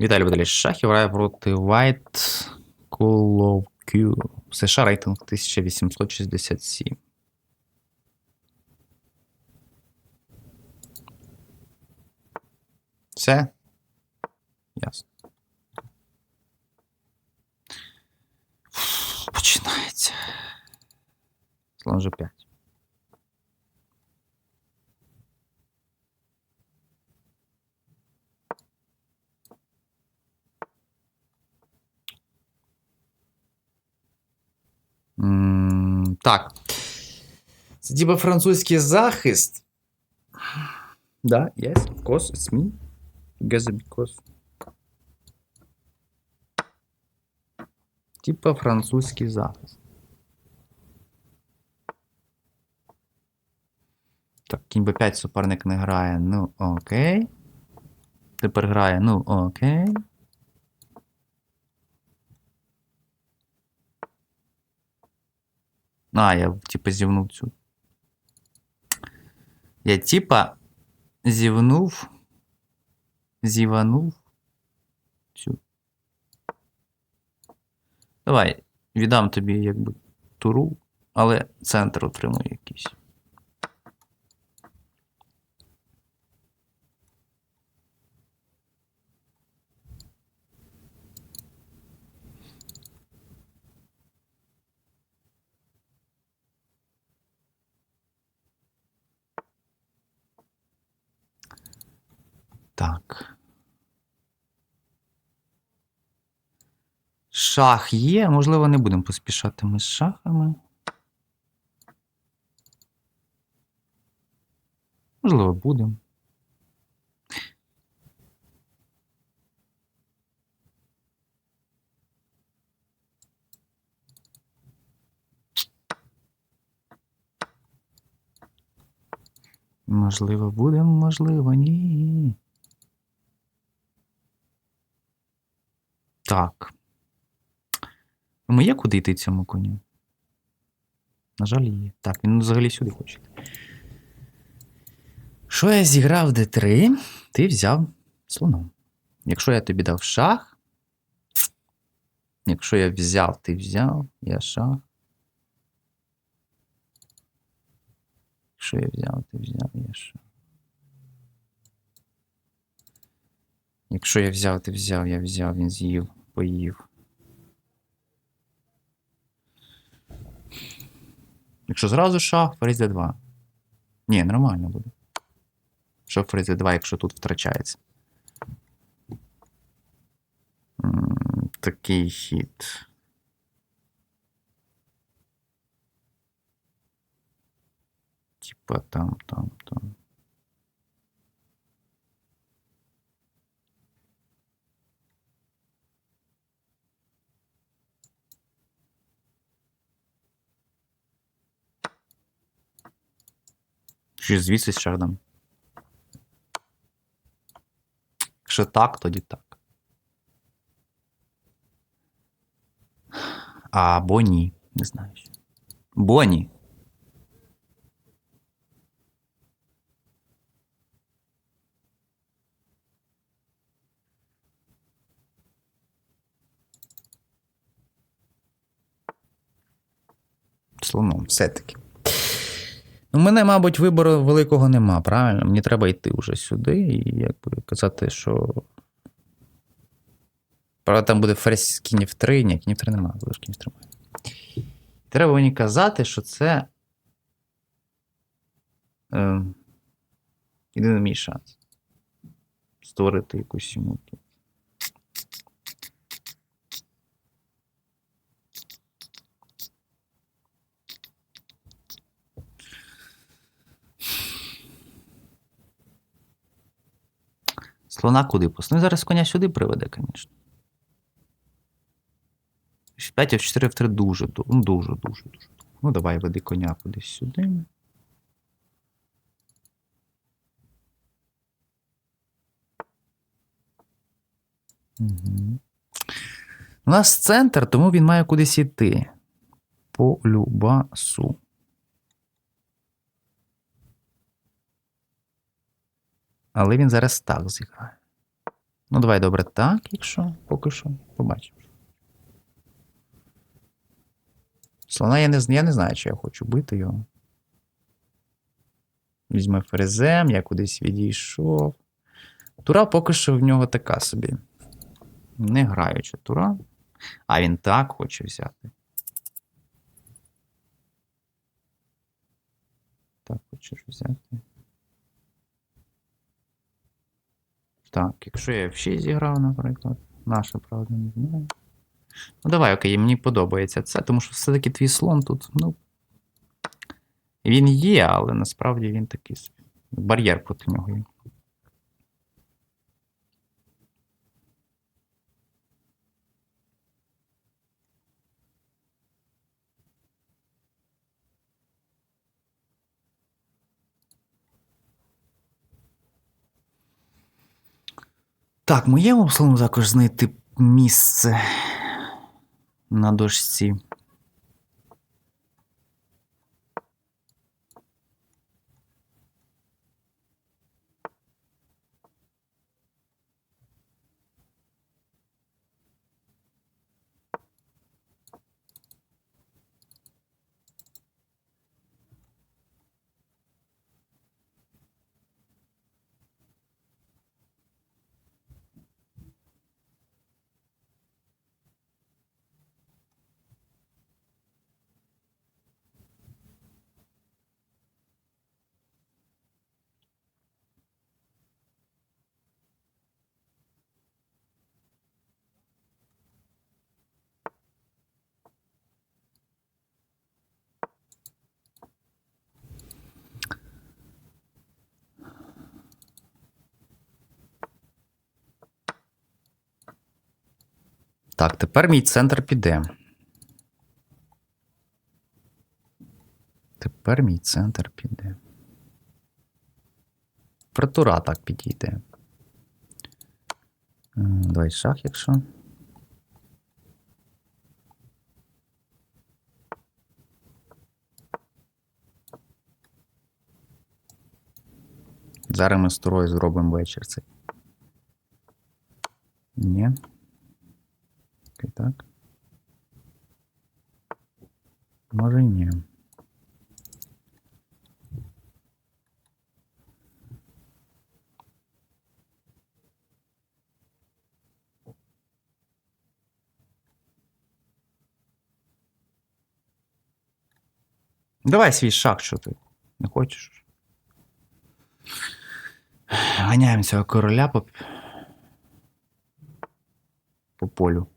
Віталій Віталійович Шахів грає проти White Q. США рейтинг 1867. Все? Ясно. Починається. Слон G5. Так. Це типа французький захист. Да, yes, of course, it's me. Together because. Типа французький захист. Так, кінь b5 суперник не грає. Ну, окей. Тепер грає, ну, окей. А, я типа зівнув цю. Я типа зівнув. Зіванув. Цю. Давай, віддам тобі якби туру, але центр отримую якийсь. Так. Шах є. Можливо, не будемо поспішати ми з шахами. Можливо, будемо. Можливо, будемо, можливо, ні. Так. Йому є куди йти цьому коню? На жаль, є. Так, він взагалі сюди хоче. Що я зіграв d3, ти взяв слоном. Якщо я тобі дав шах. Якщо я взяв, ти взяв, я шах. Якщо я взяв, ти взяв, я шах. Якщо я взяв, ти взяв, я взяв, він з'їв, поїв. Якщо зразу шах, ферзь d2. Ні, нормально буде. Що ферзь d2, якщо тут втрачається. Такий хід. Типа там, там, там. Чи звідси з шардом? Якщо так, тоді так. Або ні. Не знаю. Бо ні. Слоном, все-таки. У мене, мабуть, вибору великого нема, правильно? Мені треба йти вже сюди і якби казати, що. Правда, там буде ферзь кінь в 3, ні, кінь в 3 нема, лише кінь в 3 має. Треба мені казати, що це. Е, єдиний мій шанс. Створити якусь йому. Слона куди пусти? Ну, зараз коня сюди приведе, звісно. 5 в 4 в 3 дуже, ну, дуже, дуже, дуже. Ну, давай веди коня кудись сюди. Угу. У нас центр, тому він має кудись іти. По любасу. Але він зараз так зіграє. Ну, давай добре так, якщо поки що. Побачимо. Слона я не, я не знаю, чи я хочу бити його. Візьме ферзем, я кудись відійшов. Тура поки що в нього така собі. Не граюча тура. А він так хоче взяти. Так, хочеш взяти. Так, якщо я F6 зіграв, наприклад. Наша, правда, не знаю. Ну, давай, окей, мені подобається це, тому що все-таки твій слон тут, ну. Він є, але насправді він такий. Бар'єр проти нього є. Так, моєму словом також знайти місце на дошці. Так, тепер мій центр піде. Тепер мій центр піде. Протура так підійде. Давай шах, якщо. Зараз ми з турою зробимо вечір цей. Ні. Окей, так. Може, і ні. Давай свій шаг, що ти не хочеш. Ганяємо цього короля по, по полю.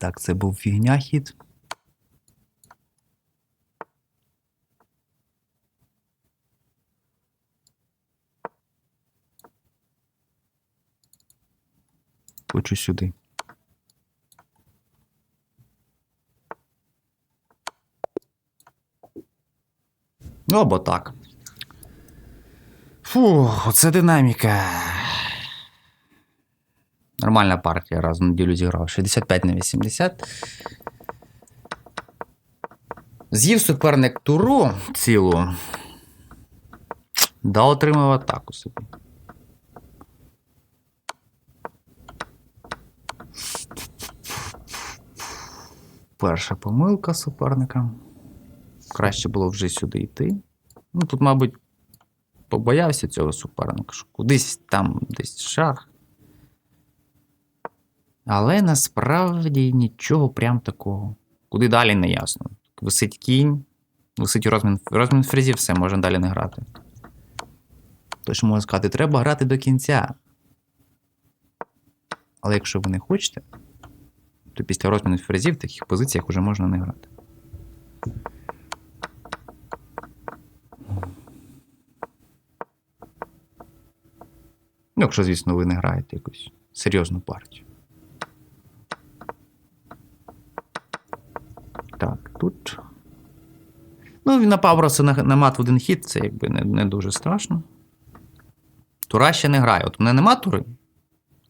Так, це був фігня хід. Хочу сюди. Ну, або так. Фу, оце динаміка. Нормальна партія раз в неділю зіграв. 65 на 80. З'їв суперник туру цілу. Да отримав атаку собі. Перша помилка суперника. Краще було вже сюди йти. Ну, тут, мабуть, побоявся цього суперника, що кудись там десь шах. Але насправді нічого прям такого. Куди далі не ясно. Висить кінь, висить розмін, розмін фрезів, все, можна далі не грати. Тож можна сказати, треба грати до кінця. Але якщо ви не хочете, то після розміну фрезів в таких позиціях вже можна не грати. Ну, якщо, звісно, ви не граєте якусь серйозну партію. Так, тут. Ну, він напав просто на, на мат в один хід, це якби не, не дуже страшно. Тура ще не грає. От у мене нема тури.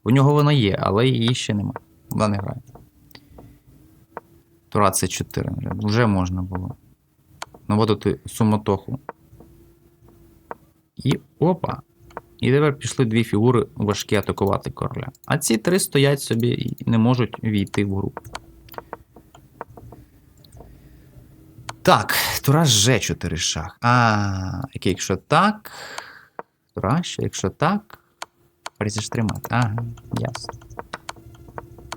У нього вона є, але її ще нема. Вона не грає. Тура це 4. Вже можна було наводити суматоху. І опа. І тепер пішли дві фігури важкі атакувати короля. А ці три стоять собі і не можуть війти в гру. Так, Тураж Ж4 шах. А, якщо так. Тураж, якщо так. Призиш тримати. Ага, ясно.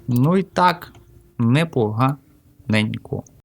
Ну і так, непоганенько.